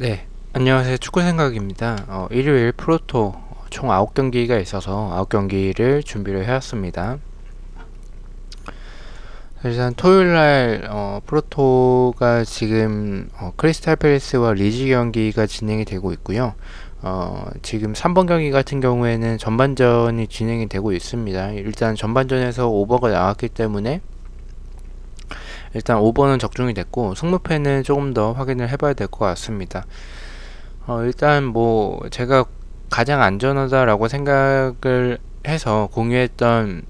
네, 안녕하세요. 축구 생각입니다. 어, 일요일 프로토 총 9경기가 있어서 9경기를 준비를 해왔습니다. 일단 토요일 날 어, 프로토가 지금 어, 크리스탈 팰리스와 리즈 경기가 진행이 되고 있고요. 어, 지금 3번 경기 같은 경우에는 전반전이 진행이 되고 있습니다. 일단 전반전에서 오버가 나왔기 때문에 일단 5번은 적중이 됐고 승무패는 조금 더 확인을 해봐야 될 것 같습니다. 어, 일단 뭐 제가 가장 안전하다라고 생각을 해서 공유했던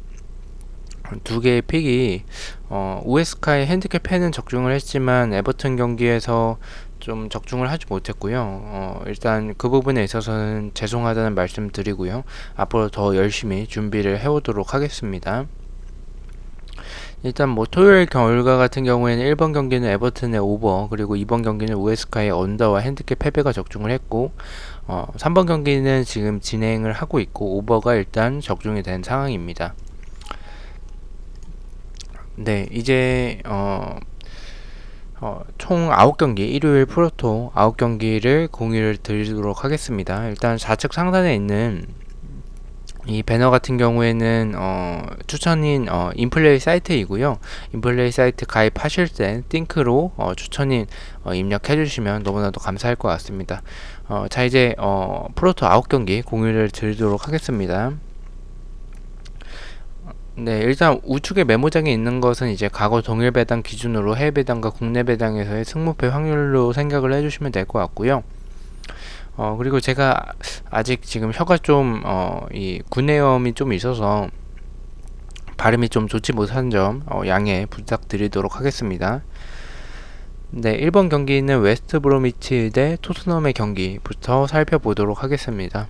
두 개의 픽이 어, 우에스카의 핸디캡 펜은 적중을 했지만 에버튼 경기에서 좀 적중을 하지 못했고요. 어, 일단 그 부분에 있어서는 죄송하다는 말씀 드리고요. 앞으로 더 열심히 준비를 해오도록 하겠습니다. 일단 뭐 토요일 결과 같은 경우에는 1번 경기는 에버튼의 오버 그리고 2번 경기는 우에스카의 언더와 핸드캡 패배가 적중을 했고 어, 3번 경기는 지금 진행을 하고 있고 오버가 일단 적중이 된 상황입니다. 네 이제 어, 어, 총 9경기 일요일 프로토 9경기를 공유를 드리도록 하겠습니다. 일단 좌측 상단에 있는 이 배너 같은 경우에는 어, 추천인 어, 인플레이 사이트이고요. 인플레이 사이트 가입하실 때 띵크로 어, 추천인 어, 입력해 주시면 너무나도 감사할 것 같습니다. 어, 자 이제 어, 프로토 9경기 공유를 드리도록 하겠습니다. 네, 일단 우측에 메모장에 있는 것은 이제 과거 동일 배당 기준으로 해외 배당과 국내 배당에서의 승무패 확률로 생각을 해주시면 될 것 같고요. 어, 그리고 제가 아직 지금 혀가 좀, 어, 이 구내염이 좀 있어서 발음이 좀 좋지 못한 점, 어, 양해 부탁드리도록 하겠습니다. 네, 1번 경기는 웨스트 브로미치 대 토트넘의 경기부터 살펴보도록 하겠습니다.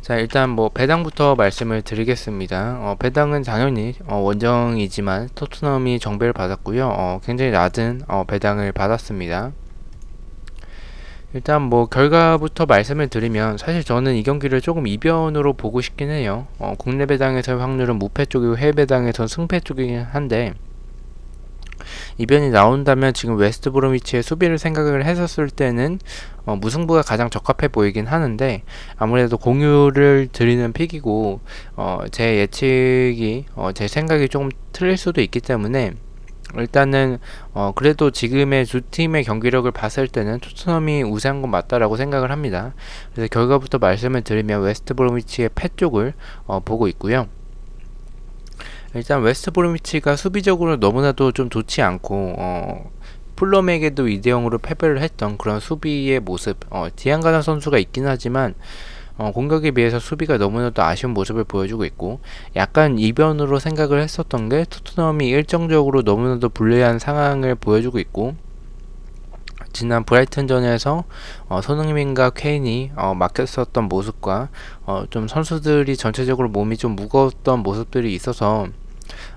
자, 일단 뭐 배당부터 말씀을 드리겠습니다. 어, 배당은 당연히 어, 원정이지만 토트넘이 정배를 받았고요. 어, 굉장히 낮은 어, 배당을 받았습니다. 일단 뭐 결과부터 말씀을 드리면 사실 저는 이 경기를 조금 이변으로 보고 싶긴 해요. 어, 국내 배당에서의 확률은 무패 쪽이고 해외 배당에서는 승패 쪽이긴 한데 이변이 나온다면 지금 웨스트 브로미치의 수비를 생각을 했었을 때는 어, 무승부가 가장 적합해 보이긴 하는데 아무래도 공유를 드리는 픽이고 어, 제 예측이 어, 제 생각이 조금 틀릴 수도 있기 때문에 일단은 어 그래도 지금의 두 팀의 경기력을 봤을 때는 토트넘이 우세한 건 맞다라고 생각을 합니다. 그래서 결과부터 말씀을 드리면 웨스트 브로미치의 패 쪽을 어 보고 있고요. 일단 웨스트 브로미치가 수비적으로 너무나도 좀 좋지 않고 어 풀럼에게도 2대 0으로 패배를 했던 그런 수비의 모습 어 디안가나 선수가 있긴 하지만 어, 공격에 비해서 수비가 너무나도 아쉬운 모습을 보여주고 있고 약간 이변으로 생각을 했었던 게 토트넘이 일정적으로 너무나도 불리한 상황을 보여주고 있고 지난 브라이튼전에서 어, 손흥민과 케인이 어, 막혔었던 모습과 어, 좀 선수들이 전체적으로 몸이 좀 무거웠던 모습들이 있어서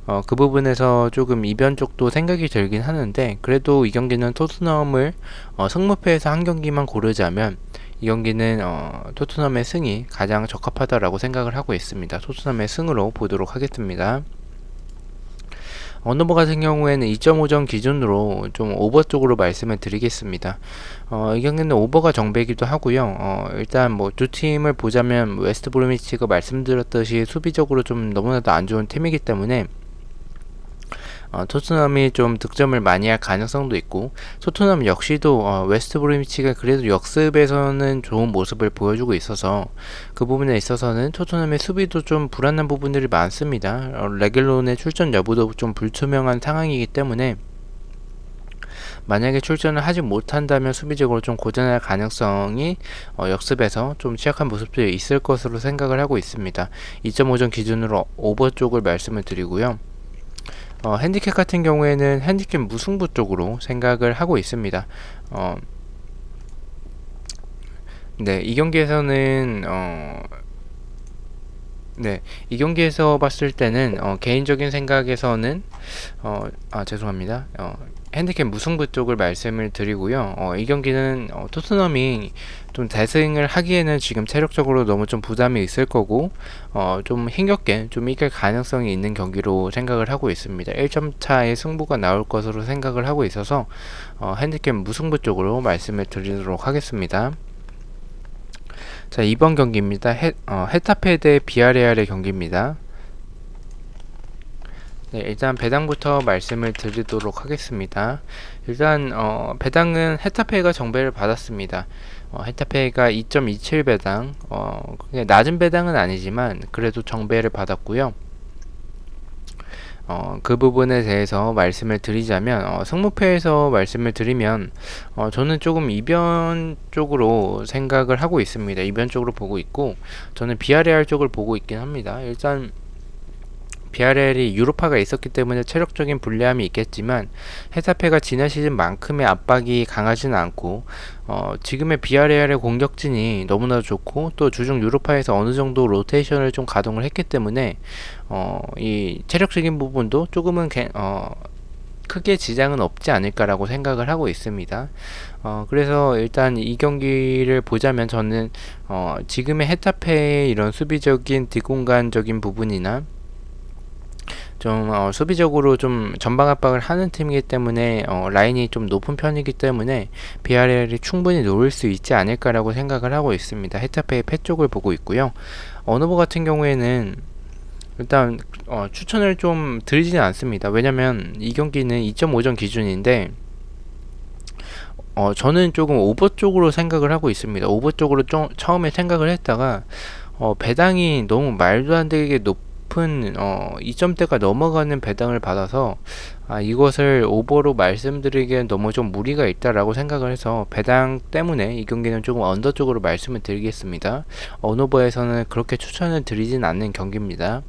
어, 그 부분에서 조금 이변 쪽도 생각이 들긴 하는데 그래도 이 경기는 토트넘을 어, 승무패에서 한 경기만 고르자면 이 경기는 어, 토트넘의 승이 가장 적합하다라고 생각을 하고 있습니다. 토트넘의 승으로 보도록 하겠습니다. 언더버 같은 경우에는 2.5점 기준으로 좀 오버 쪽으로 말씀을 드리겠습니다. 어, 이 경기는 오버가 정배기도 하고요. 어, 일단 뭐 두 팀을 보자면 웨스트 브로미치가 말씀드렸듯이 수비적으로 좀 너무나도 안 좋은 팀이기 때문에 어, 토트넘이 좀 득점을 많이 할 가능성도 있고 토트넘 역시도 어, 웨스트 브리미치가 그래도 역습에서는 좋은 모습을 보여주고 있어서 그 부분에 있어서는 토트넘의 수비도 좀 불안한 부분들이 많습니다. 어, 레길론의 출전 여부도 좀 불투명한 상황이기 때문에 만약에 출전을 하지 못한다면 수비적으로 좀 고전할 가능성이 어, 역습에서 좀 취약한 모습들이 있을 것으로 생각을 하고 있습니다. 2.5점 기준으로 오버 쪽을 말씀을 드리고요. 어, 핸디캡 같은 경우에는 핸디캡 무승부 쪽으로 생각을 하고 있습니다. 어, 네, 이 경기에서는 어, 네, 이 경기에서 봤을 때는 어, 개인적인 생각에서는 어, 아 죄송합니다. 어, 핸디캡 무승부 쪽을 말씀을 드리고요. 어, 이 경기는 어, 토트넘이 좀 대승을 하기에는 지금 체력적으로 너무 좀 부담이 있을 거고 어, 좀 힘겹게 좀 이길 가능성이 있는 경기로 생각을 하고 있습니다. 1점 차의 승부가 나올 것으로 생각을 하고 있어서 어, 핸디캡 무승부 쪽으로 말씀을 드리도록 하겠습니다. 자, 이번 경기입니다. 헤, 어, 헤타페 대 비아레알의 경기입니다. 네, 일단 배당부터 말씀을 드리도록 하겠습니다. 일단 어, 배당은 헤타페가 정배를 받았습니다. 어, 헤타페가 2.27 배당, 어, 그게 낮은 배당은 아니지만 그래도 정배를 받았고요. 어, 그 부분에 대해서 말씀을 드리자면 어, 승무패에서 말씀을 드리면 어, 저는 조금 이변 쪽으로 생각을 하고 있습니다. 이변 쪽으로 보고 있고 저는 비아레알 쪽을 보고 있긴 합니다. 일단 비아레알이 유로파가 있었기 때문에 체력적인 불리함이 있겠지만 헤타페가 지난 시즌만큼의 압박이 강하지는 않고 어, 지금의 비아레알의 공격진이 너무나 좋고 또 주중 유로파에서 어느 정도 로테이션을 좀 가동을 했기 때문에 어, 이 체력적인 부분도 조금은 개, 어, 크게 지장은 없지 않을까라고 생각을 하고 있습니다. 어, 그래서 일단 이 경기를 보자면 저는 어, 지금의 헤타페의 이런 수비적인 뒷공간적인 부분이나 좀 어, 수비적으로 좀 전방 압박을 하는 팀이기 때문에 어, 라인이 좀 높은 편이기 때문에 비아레알이 충분히 놓을 수 있지 않을까라고 생각을 하고 있습니다. 헤타페의 패 쪽을 보고 있고요. 어느버 같은 경우에는 일단 어, 추천을 좀 드리지는 않습니다. 왜냐면 이 경기는 2.5점 기준인데 어, 저는 조금 오버 쪽으로 생각을 하고 있습니다. 오버 쪽으로 좀 처음에 생각을 했다가 어, 배당이 너무 말도 안 되게 높 높은 어, 2점대가 넘어가는 배당을 받아서 아, 이것을 오버로 말씀드리기엔 너무 좀 무리가 있다라고 생각을 해서 배당 때문에 이 경기는 조금 언더 쪽으로 말씀을 드리겠습니다. 언오버에서는 그렇게 추천을 드리진 않는 경기입니다.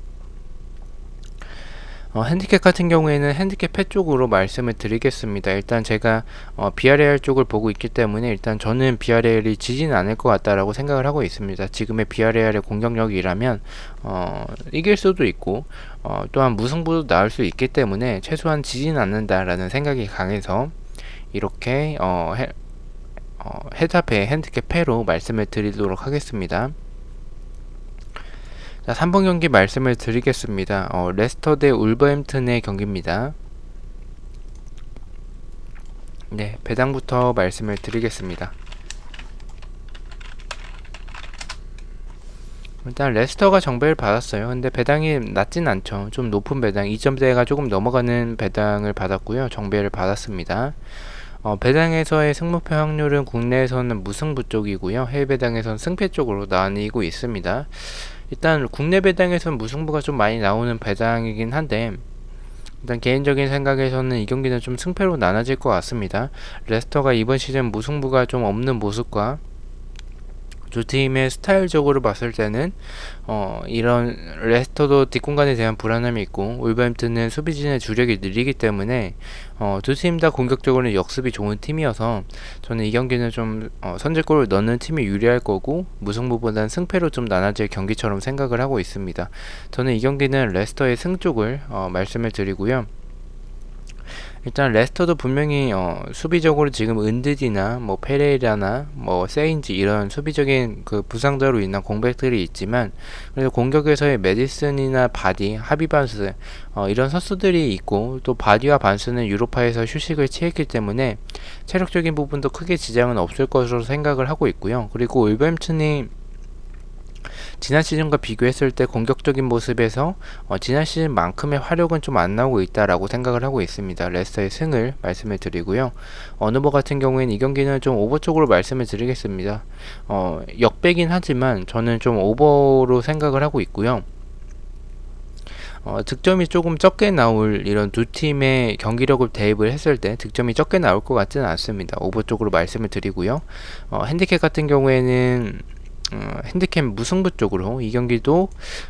어, 핸디캡 같은 경우에는 핸디캡 패 쪽으로 말씀을 드리겠습니다. 일단 제가 어, 비아레알 쪽을 보고 있기 때문에 일단 저는 비아레알이 지지는 않을 것 같다라고 생각을 하고 있습니다. 지금의 비아레알의 공격력이라면 어, 이길 수도 있고 어, 또한 무승부도 나올 수 있기 때문에 최소한 지지는 않는다라는 생각이 강해서 이렇게 어, 헤, 어, 헤타페 핸디캡 패로 말씀을 드리도록 하겠습니다. 자, 3번 경기 말씀을 드리겠습니다. 어, 레스터 대 울버햄튼의 경기입니다. 네, 배당부터 말씀을 드리겠습니다. 일단 레스터가 정배를 받았어요. 근데 배당이 낮진 않죠. 좀 높은 배당, 2점대가 조금 넘어가는 배당을 받았고요. 정배를 받았습니다. 어, 배당에서의 승무표 확률은 국내에서는 무승부 쪽이고요. 해외 배당에서는 승패 쪽으로 나뉘고 있습니다. 일단 국내 배당에서는 무승부가 좀 많이 나오는 배당이긴 한데 일단 개인적인 생각에서는 이 경기는 좀 승패로 나눠질 것 같습니다. 레스터가 이번 시즌 무승부가 좀 없는 모습과 두 팀의 스타일적으로 봤을 때는 어, 이런 레스터도 뒷공간에 대한 불안함이 있고 울버햄튼은 수비진의 주력이 느리기 때문에 어, 두 팀 다 공격적으로 역습이 좋은 팀이어서 저는 이 경기는 좀 어, 선제골을 넣는 팀이 유리할 거고 무승부보다는 승패로 좀 나눠질 경기처럼 생각을 하고 있습니다. 저는 이 경기는 레스터의 승 쪽을 어, 말씀을 드리고요. 일단 레스터도 분명히 어, 수비적으로 지금 은드디나 뭐 페레이라나 뭐 세인지 이런 수비적인 그 부상자로 인한 공백들이 있지만 그래서 공격에서의 메디슨이나 바디, 하비반스 어, 이런 선수들이 있고 또 바디와 반스는 유로파에서 휴식을 취했기 때문에 체력적인 부분도 크게 지장은 없을 것으로 생각을 하고 있고요. 그리고 울버햄튼이 지난 시즌과 비교했을 때 공격적인 모습에서 어, 지난 시즌만큼의 화력은 좀 안 나오고 있다라고 생각을 하고 있습니다. 레스터의 승을 말씀을 드리고요. 어느버 같은 경우에는 이 경기는 좀 오버 쪽으로 말씀을 드리겠습니다. 어, 역배긴 하지만 저는 좀 오버로 생각을 하고 있고요. 어, 득점이 조금 적게 나올 이런 두 팀의 경기력을 대입을 했을 때 득점이 적게 나올 것 같지는 않습니다. 오버 쪽으로 말씀을 드리고요. 어, 핸디캡 같은 경우에는 어, 핸디캡 무승부 쪽으로 이 경기도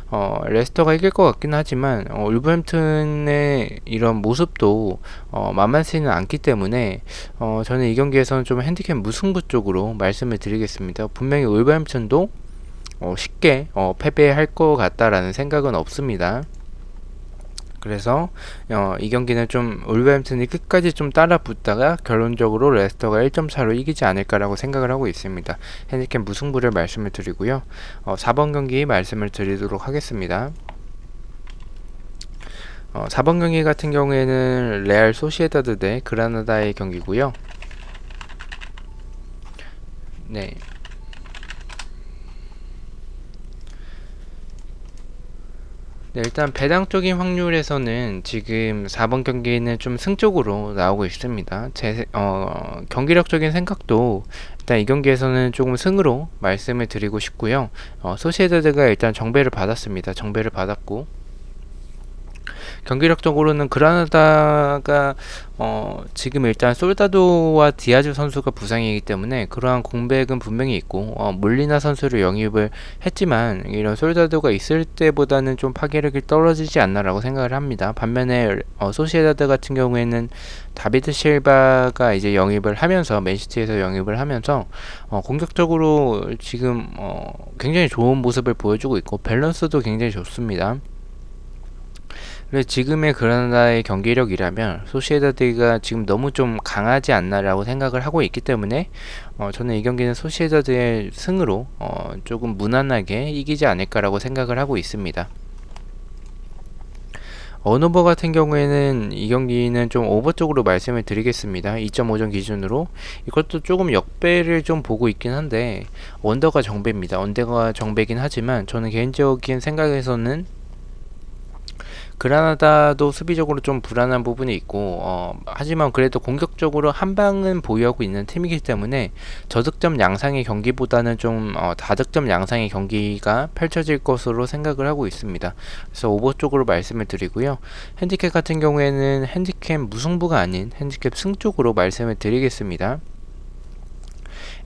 어, 레스터가 이길 것 같긴 하지만 어, 울버햄튼의 이런 모습도 어, 만만치는 않기 때문에 어, 저는 이 경기에서는 좀 핸디캡 무승부 쪽으로 말씀을 드리겠습니다. 분명히 울버햄튼도 어, 쉽게 어, 패배할 것 같다라는 생각은 없습니다. 그래서 어, 이 경기는 좀 울버햄튼이 끝까지 좀 따라 붙다가 결론적으로 레스터가 1점 차로 이기지 않을까라고 생각을 하고 있습니다. 핸디캡 무승부를 말씀을 드리고요. 어, 4번 경기 말씀을 드리도록 하겠습니다. 어, 4번 경기 같은 경우에는 레알 소시에다드 대 그라나다의 경기고요. 네. 네, 일단 배당적인 확률에서는 지금 4번 경기는 좀 승쪽으로 나오고 있습니다. 제 어, 경기력적인 생각도 일단 이 경기에서는 조금 승으로 말씀을 드리고 싶고요. 어, 소시에다드가 일단 정배를 받았습니다. 정배를 받았고 경기력적으로는 그라나다가 어, 지금 일단 솔다도와 디아즈 선수가 부상이기 때문에 그러한 공백은 분명히 있고 어, 몰리나 선수를 영입을 했지만 이런 솔다도가 있을 때보다는 좀 파괴력이 떨어지지 않나라고 생각을 합니다. 반면에 어, 소시에다드 같은 경우에는 다비드 실바가 이제 영입을 하면서 맨시티에서 영입을 하면서 어, 공격적으로 지금 어, 굉장히 좋은 모습을 보여주고 있고 밸런스도 굉장히 좋습니다. 근데 지금의 그라나다의 경기력이라면 소시에다드가 지금 너무 좀 강하지 않나라고 생각을 하고 있기 때문에 어, 저는 이 경기는 소시에다드의 승으로 어, 조금 무난하게 이기지 않을까라고 생각을 하고 있습니다. 언오버 같은 경우에는 이 경기는 좀 오버 쪽으로 말씀을 드리겠습니다. 2.5점 기준으로 이것도 조금 역배를 좀 보고 있긴 한데 원더가 정배입니다. 원더가 정배긴 하지만 저는 개인적인 생각에서는 그라나다도 수비적으로 좀 불안한 부분이 있고 어, 하지만 그래도 공격적으로 한 방은 보유하고 있는 팀이기 때문에 저득점 양상의 경기보다는 좀 어, 다득점 양상의 경기가 펼쳐질 것으로 생각을 하고 있습니다. 그래서 오버 쪽으로 말씀을 드리고요. 핸디캡 같은 경우에는 핸디캡 무승부가 아닌 핸디캡 승 쪽으로 말씀을 드리겠습니다.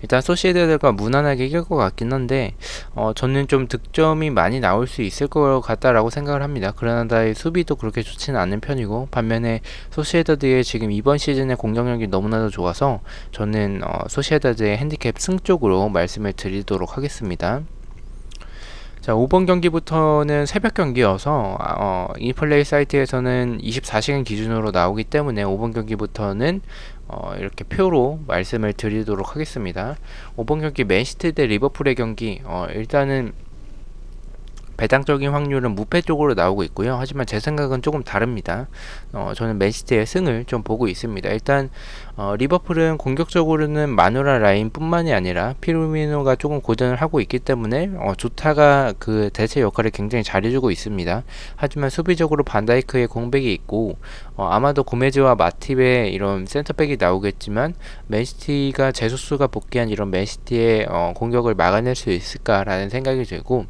일단 소시에다드가 무난하게 이길 것 같긴 한데 어, 저는 좀 득점이 많이 나올 수 있을 것 같다라고 생각을 합니다. 그라나다의 수비도 그렇게 좋지는 않은 편이고 반면에 소시에다드의 지금 이번 시즌의 공격력이 너무나도 좋아서 저는 어, 소시에다드의 핸디캡 승 쪽으로 말씀을 드리도록 하겠습니다. 자, 5번 경기부터는 새벽 경기여서 어, 이플레이 사이트에서는 24시간 기준으로 나오기 때문에 5번 경기부터는 어, 이렇게 표로 말씀을 드리도록 하겠습니다. 5번 경기 맨시티 대 리버풀의 경기 어, 일단은 배당적인 확률은 무패 쪽으로 나오고 있고요. 하지만 제 생각은 조금 다릅니다. 어, 저는 맨시티의 승을 좀 보고 있습니다. 일단 어, 리버풀은 공격적으로는 마누라 라인뿐만이 아니라 피르미노가 조금 고전을 하고 있기 때문에 어, 조타가 그 대체 역할을 굉장히 잘해주고 있습니다. 하지만 수비적으로 반다이크의 공백이 있고 어, 아마도 고메즈와 마팁의 이런 센터백이 나오겠지만 맨시티가 제수스가 복귀한 이런 맨시티의 어, 공격을 막아낼 수 있을까라는 생각이 들고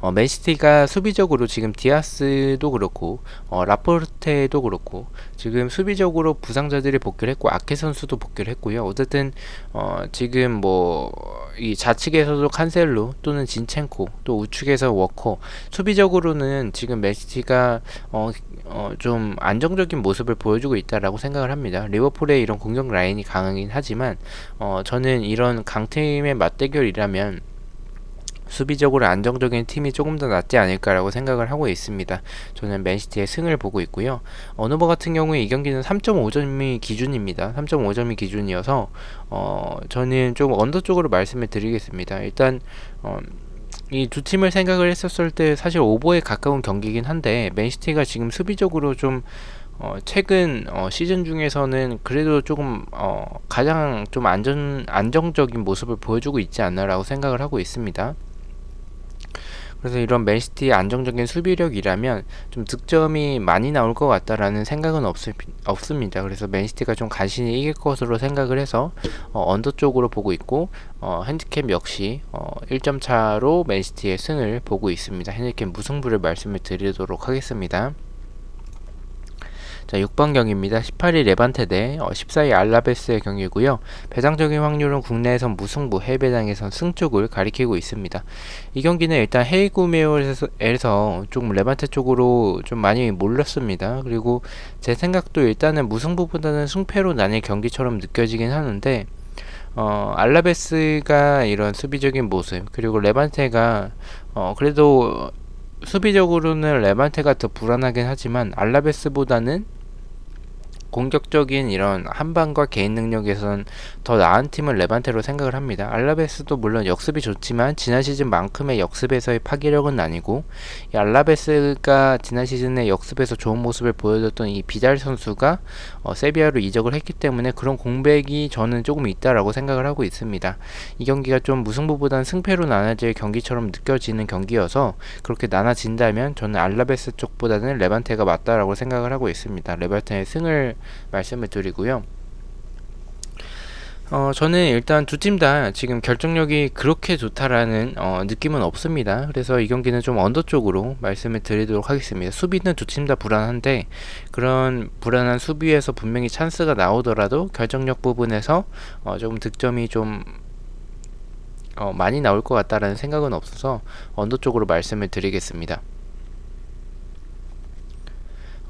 어, 맨시티가 수비적으로 지금 디아스도 그렇고 어, 라포르테도 그렇고 지금 수비적으로 부상자들이 복귀를 했고 아케 선수도 복귀를 했고요. 어쨌든 어, 지금 뭐 이 좌측에서도 칸셀로 또는 진첸코 또 우측에서 워커 수비적으로는 지금 맨시티가 어, 어, 좀 안정적인 모습을 보여주고 있다라고 생각을 합니다. 리버풀의 이런 공격 라인이 강하긴 하지만 어, 저는 이런 강팀의 맞대결이라면 수비적으로 안정적인 팀이 조금 더 낫지 않을까라고 생각을 하고 있습니다. 저는 맨시티의 승을 보고 있고요. 어느버 같은 경우에 이 경기는 3.5점이 기준입니다. 3.5점이 기준이어서 어, 저는 좀 언더 쪽으로 말씀을 드리겠습니다. 일단 어, 이두 팀을 생각을 했었을 때 사실 오버에 가까운 경기긴 한데 맨시티가 지금 수비적으로 좀 어, 최근 어, 시즌 중에서는 그래도 조금 어, 가장 좀 안전 안정적인 모습을 보여주고 있지 않나라고 생각을 하고 있습니다. 그래서 이런 맨시티의 안정적인 수비력이라면 좀 득점이 많이 나올 것 같다라는 생각은 없, 없습니다. 그래서 맨시티가 좀 간신히 이길 것으로 생각을 해서 어, 언더 쪽으로 보고 있고 어, 핸디캡 역시 어, 1점 차로 맨시티의 승을 보고 있습니다. 핸디캡 무승부를 말씀을 드리도록 하겠습니다. 자, 6번 경기입니다. 18위 레반테 대 어, 14위 알라베스의 경기고요. 배당적인 확률은 국내에선 무승부, 해외배당에선 승 쪽을 가리키고 있습니다. 이 경기는 일단 구매에서 조금 레반테 쪽으로 좀 많이 몰렸습니다. 그리고 제 생각도 일단은 무승부보다는 승패로 나뉠 경기처럼 느껴지긴 하는데 어, 알라베스가 이런 수비적인 모습 그리고 레반테가 어, 그래도 수비적으로는 레반테가 더 불안하긴 하지만 알라베스보다는 공격적인 이런 한방과 개인 능력에선 더 나은 팀을 레반테로 생각을 합니다. 알라베스도 물론 역습이 좋지만 지난 시즌만큼의 역습에서의 파괴력은 아니고 이 알라베스가 지난 시즌에 역습에서 좋은 모습을 보여줬던 이 비달 선수가 어, 세비야로 이적을 했기 때문에 그런 공백이 저는 조금 있다라고 생각을 하고 있습니다. 이 경기가 좀 무승부보다는 승패로 나눠질 경기처럼 느껴지는 경기여서 그렇게 나눠진다면 저는 알라베스 쪽보다는 레반테가 맞다라고 생각을 하고 있습니다. 레반테의 승을 말씀을 드리고요. 어, 저는 일단 두 팀 다 지금 결정력이 그렇게 좋다라는 어, 느낌은 없습니다. 그래서 이 경기는 좀 언더 쪽으로 말씀을 드리도록 하겠습니다. 수비는 두 팀 다 불안한데 그런 불안한 수비에서 분명히 찬스가 나오더라도 결정력 부분에서 어, 조금 득점이 좀 어, 많이 나올 것 같다라는 생각은 없어서 언더 쪽으로 말씀을 드리겠습니다.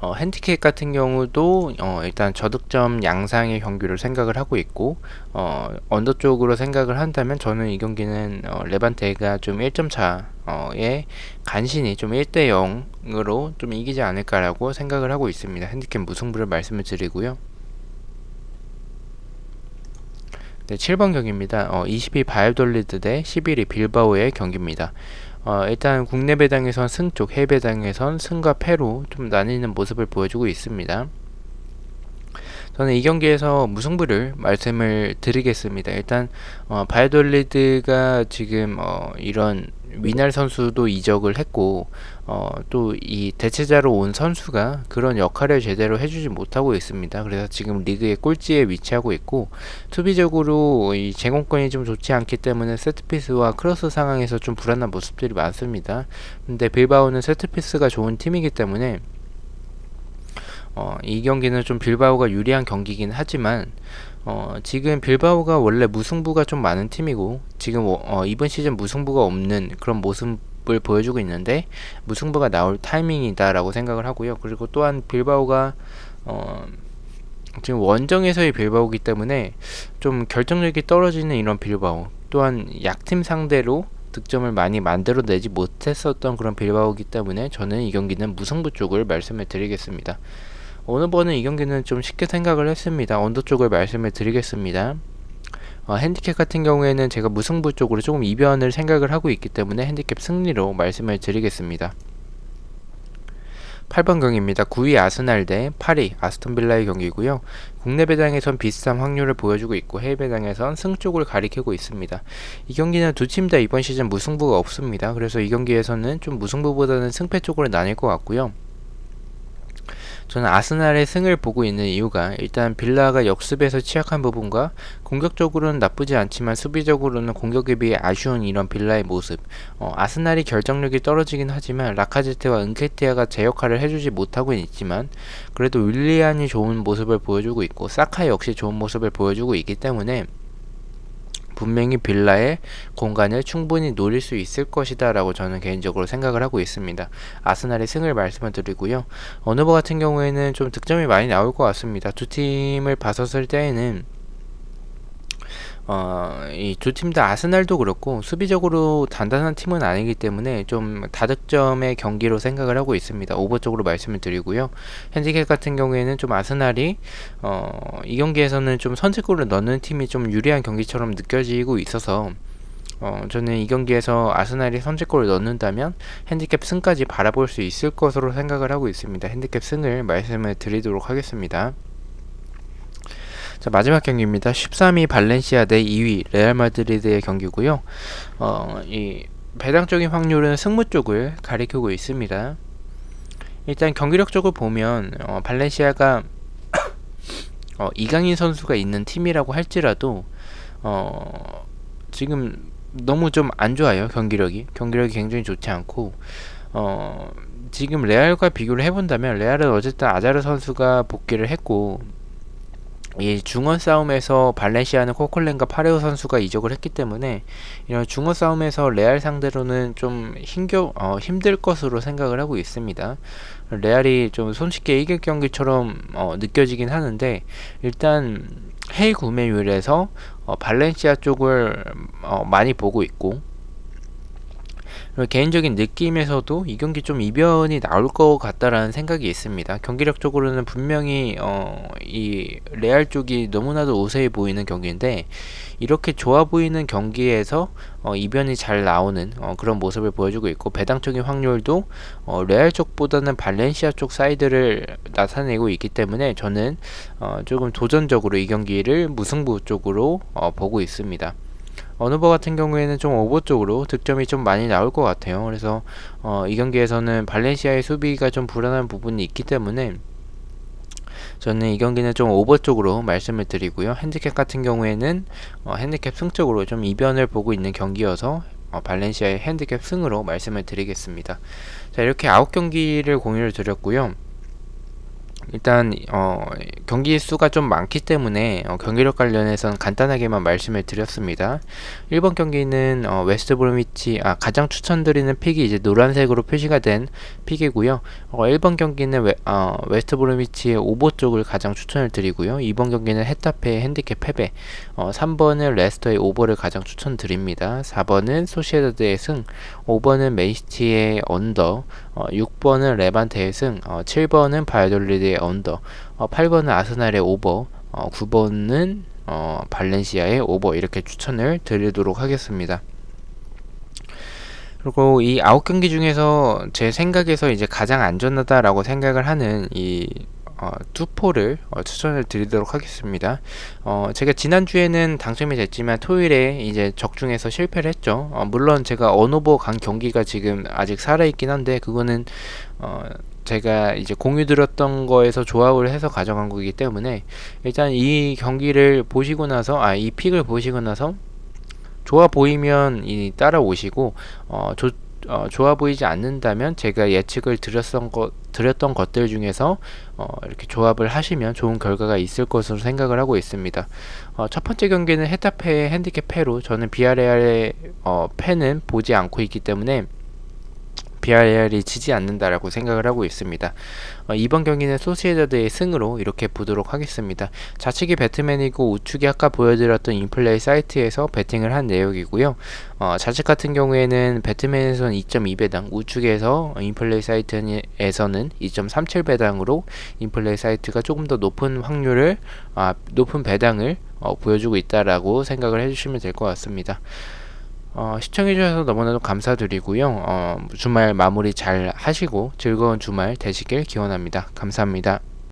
어, 핸디캡 같은 경우도 어, 일단 저득점 양상의 경기를 생각을 하고 있고 어, 언더 쪽으로 생각을 한다면 저는 이 경기는 어, 레반테가 좀 1점 차에 간신히 좀 1대 0으로 좀 이기지 않을까라고 생각을 하고 있습니다. 핸디캡 무승부를 말씀을 드리고요. 네, 7번 경기입니다. 어, 22 바이돌리드 대 11위 빌바오의 경기입니다. 어, 일단 국내 배당에선 승 쪽, 해외 배당에선 승과 패로 좀 나뉘는 모습을 보여주고 있습니다. 저는 이 경기에서 무승부를 말씀을 드리겠습니다. 일단 어, 바이돌리드가 지금 어, 이런 위날 선수도 이적을 했고 어, 또 이 대체자로 온 선수가 그런 역할을 제대로 해주지 못하고 있습니다. 그래서 지금 리그의 꼴찌에 위치하고 있고 수비적으로 이 제공권이 좀 좋지 않기 때문에 세트피스와 크로스 상황에서 좀 불안한 모습들이 많습니다. 근데 빌바오는 세트피스가 좋은 팀이기 때문에 어, 이 경기는 좀 빌바오가 유리한 경기긴 하지만 어, 지금 빌바오가 원래 무승부가 좀 많은 팀이고 지금 어, 이번 시즌 무승부가 없는 그런 모습을 보여주고 있는데 무승부가 나올 타이밍이다라고 생각을 하고요. 그리고 또한 빌바오가 어, 지금 원정에서의 빌바오기 때문에 좀 결정력이 떨어지는 이런 빌바오 또한 약팀 상대로 득점을 많이 만들어내지 못했었던 그런 빌바오기 때문에 저는 이 경기는 무승부 쪽을 말씀을 드리겠습니다. 어느 번은 이 경기는 좀 쉽게 생각을 했습니다. 언더 쪽을 말씀을 드리겠습니다. 어, 핸디캡 같은 경우에는 제가 무승부 쪽으로 조금 이변을 생각을 하고 있기 때문에 핸디캡 승리로 말씀을 드리겠습니다. 8번 경기입니다. 9위 아스날 대 8위 아스톤빌라의 경기고요. 국내 배당에선 비슷한 확률을 보여주고 있고 해외 배당에선 승 쪽을 가리키고 있습니다. 이 경기는 두 팀 다 이번 시즌 무승부가 없습니다. 그래서 이 경기에서는 좀 무승부보다는 승패 쪽으로 나뉠 것 같고요. 저는 아스날의 승을 보고 있는 이유가 일단 빌라가 역습에서 취약한 부분과 공격적으로는 나쁘지 않지만 수비적으로는 공격에 비해 아쉬운 이런 빌라의 모습. 어, 아스날이 결정력이 떨어지긴 하지만 라카제테와 은케티아가 제 역할을 해주지 못하고 있지만 그래도 윌리안이 좋은 모습을 보여주고 있고 사카 역시 좋은 모습을 보여주고 있기 때문에 분명히 빌라의 공간을 충분히 노릴 수 있을 것이다 라고 저는 개인적으로 생각을 하고 있습니다. 아스날의 승을 말씀을 드리고요. 어느버 같은 경우에는 좀 득점이 많이 나올 것 같습니다. 두 팀을 봤었을 때에는 어, 이 두 팀 다 아스날도 그렇고 수비적으로 단단한 팀은 아니기 때문에 좀 다득점의 경기로 생각을 하고 있습니다. 오버 쪽으로 말씀을 드리고요. 핸디캡 같은 경우에는 좀 아스날이 어, 이 경기에서는 좀 선제골을 넣는 팀이 좀 유리한 경기처럼 느껴지고 있어서 어, 저는 이 경기에서 아스날이 선제골을 넣는다면 핸디캡 승까지 바라볼 수 있을 것으로 생각을 하고 있습니다. 핸디캡 승을 말씀을 드리도록 하겠습니다. 자, 마지막 경기입니다. 13위 발렌시아 대 2위 레알 마드리드의 경기고요. 어, 이 배당적인 확률은 승무 쪽을 가리키고 있습니다. 일단 경기력적으로 보면 어, 발렌시아가 어, 이강인 선수가 있는 팀이라고 할지라도 어, 지금 너무 좀 안 좋아요 경기력이 경기력이 굉장히 좋지 않고 어, 지금 레알과 비교를 해본다면 레알은 어쨌든 아자르 선수가 복귀를 했고 이 중원 싸움에서 발렌시아는 코콜렌과 파레오 선수가 이적을 했기 때문에 이런 중원 싸움에서 레알 상대로는 좀 힘겨 어, 힘들 것으로 생각을 하고 있습니다. 레알이 좀 손쉽게 이길 경기처럼 어, 느껴지긴 하는데 일단 해일 구매율에서 어, 발렌시아 쪽을 어, 많이 보고 있고 개인적인 느낌에서도 이 경기 좀 이변이 나올 것 같다라는 생각이 있습니다. 경기력적으로는 분명히 어, 이 레알 쪽이 너무나도 우세해 보이는 경기인데 이렇게 좋아 보이는 경기에서 어, 이변이 잘 나오는 어, 그런 모습을 보여주고 있고 배당적인 확률도 어, 레알 쪽보다는 발렌시아 쪽 사이드를 나타내고 있기 때문에 저는 어, 조금 도전적으로 이 경기를 무승부 쪽으로 어, 보고 있습니다. 어느 버 같은 경우에는 좀 오버 쪽으로 득점이 좀 많이 나올 것 같아요. 그래서 어, 이 경기에서는 발렌시아의 수비가 좀 불안한 부분이 있기 때문에 저는 이 경기는 좀 오버 쪽으로 말씀을 드리고요. 핸디캡 같은 경우에는 어, 핸디캡 승적으로 좀 이변을 보고 있는 경기여서 어, 발렌시아의 핸디캡 승으로 말씀을 드리겠습니다. 자 이렇게 아홉 경기를 공유를 드렸고요. 일단 어, 경기 수가 좀 많기 때문에 어, 경기력 관련해서는 간단하게만 말씀을 드렸습니다. 1번 경기는 어, 웨스트 브로미치 아, 가장 추천드리는 픽이 이제 노란색으로 표시가 된 픽이고요. 어, 1번 경기는 웨, 어, 웨스트 브로미치의 오버 쪽을 가장 추천을 드리고요. 2번 경기는 헤타페의 핸디캡 패배, 어, 3번은 레스터의 오버를 가장 추천드립니다. 4번은 소시에다드의 승, 5번은 메이시티의 언더, 어, 6번은 레반테의 승, 어, 7번은 바이돌리드의 언더, 어, 8번은 아스날의 오버, 어, 9번은 어, 발렌시아의 오버 이렇게 추천을 드리도록 하겠습니다. 그리고 이 아홉 경기 중에서 제 생각에서 이제 가장 안전하다라고 생각을 하는 이 어, 투포를 어, 추천을 드리도록 하겠습니다. 어, 제가 지난주에는 당첨이 됐지만 토요일에 이제 적중해서 실패를 했죠. 어, 물론 제가 언오버 간 경기가 지금 아직 살아있긴 한데 그거는 어, 제가 이제 공유 드렸던 거에서 조합을 해서 가져간 거기 때문에 일단 이 경기를 보시고 나서 아 이 픽을 보시고 나서 좋아 보이면 이 따라오시고 어, 조, 어, 좋아 보이지 않는다면 제가 예측을 드렸던 것 드렸던 것들 중에서 어, 이렇게 조합을 하시면 좋은 결과가 있을 것으로 생각을 하고 있습니다. 어, 첫 번째 경기는 헤타페의 핸디캡 패로 저는 비아레알의 어, 패는 보지 않고 있기 때문에 비아레알이 지지 않는다라고 생각을 하고 있습니다. 어, 이번 경기는 소시에다드의 승으로 이렇게 보도록 하겠습니다. 좌측이 배트맨이고 우측이 아까 보여드렸던 인플레이 사이트에서 배팅을 한 내용이고요. 어, 좌측 같은 경우에는 배트맨에서는 2.2배당, 우측에서 인플레이 사이트에서는 2.37배당으로 인플레이 사이트가 조금 더 높은 확률을 아, 높은 배당을 어, 보여주고 있다라고 생각을 해주시면 될 것 같습니다. 어, 시청해주셔서 너무나도 감사드리고요. 어, 주말 마무리 잘 하시고 즐거운 주말 되시길 기원합니다. 감사합니다.